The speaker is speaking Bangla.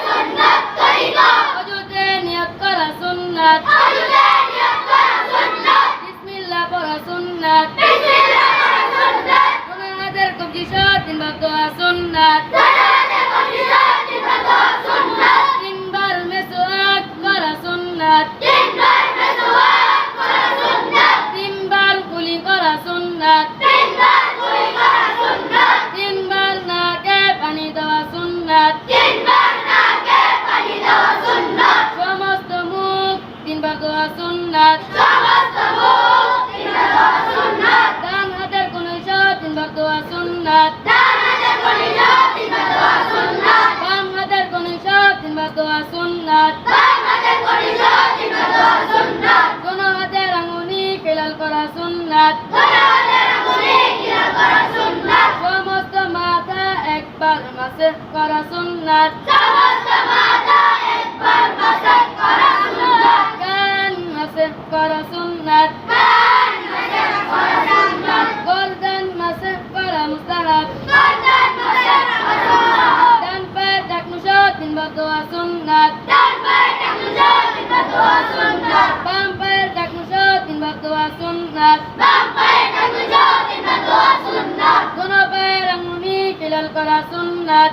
সুন্নাত তরিকা অজুতে নিয়ত করা সুন্নাত বিসমিল্লাহ পড়া সুন্নাত হাতের কবজি সাত তিন ভাগ দোয়া সুন্নাত তিনবার মেসোয়াক করা সুন্নাত সুন্নাত। সমস্ত মাথা একবার মাসে করা সুন্নাত। কান মাসে করা সুন্নাত। গর্দান মাসে করা মুস্তাহাব। ডান পায়ের ডাকনু সব দিন বদোয়া সুন্নাত। করা সুন্নাত।